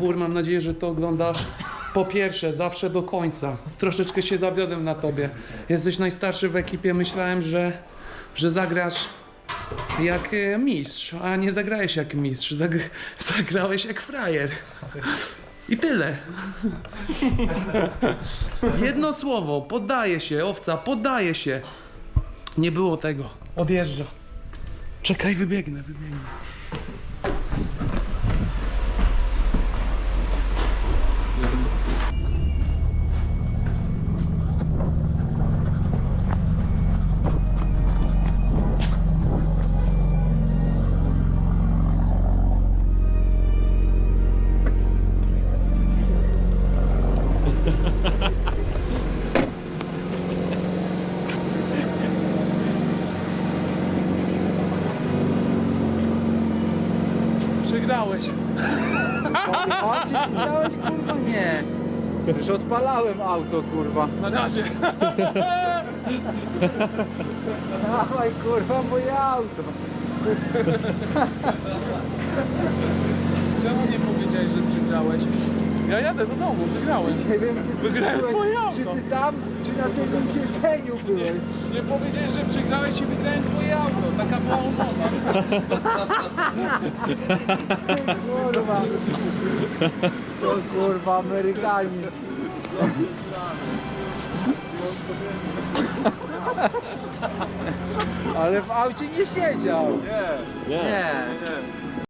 Bur, mam nadzieję, że to oglądasz. Po pierwsze, zawsze do końca. Troszeczkę się zawiodłem na tobie. Jesteś najstarszy w ekipie. Myślałem, że, że zagrasz jak e, mistrz, a nie zagrałeś jak mistrz. Zag zagrałeś jak frajer. I tyle. Jedno słowo, poddaje się, owca, poddaje się. Nie było tego. Odjeżdża. Czekaj, wybiegnę, wybiegnę. Przegrałeś. A czy siedziałeś kurwa? Nie. Już odpalałem auto kurwa. Na razie. Dawaj kurwa moje auto. Czemu nie powiedziałeś, że przegrałeś? Ja jadę do domu, wygrałem. Nie wiem czy ty Wygrałem byłeś, twoje auto. Czy ty tam, czy na tym siedzeniu byłeś? Nie powiedziałeś, że przegrałeś i wygrałem twoje Kurwa. To kurwa Amerykanin. Ale w aucie nie siedział. Nie. Nie.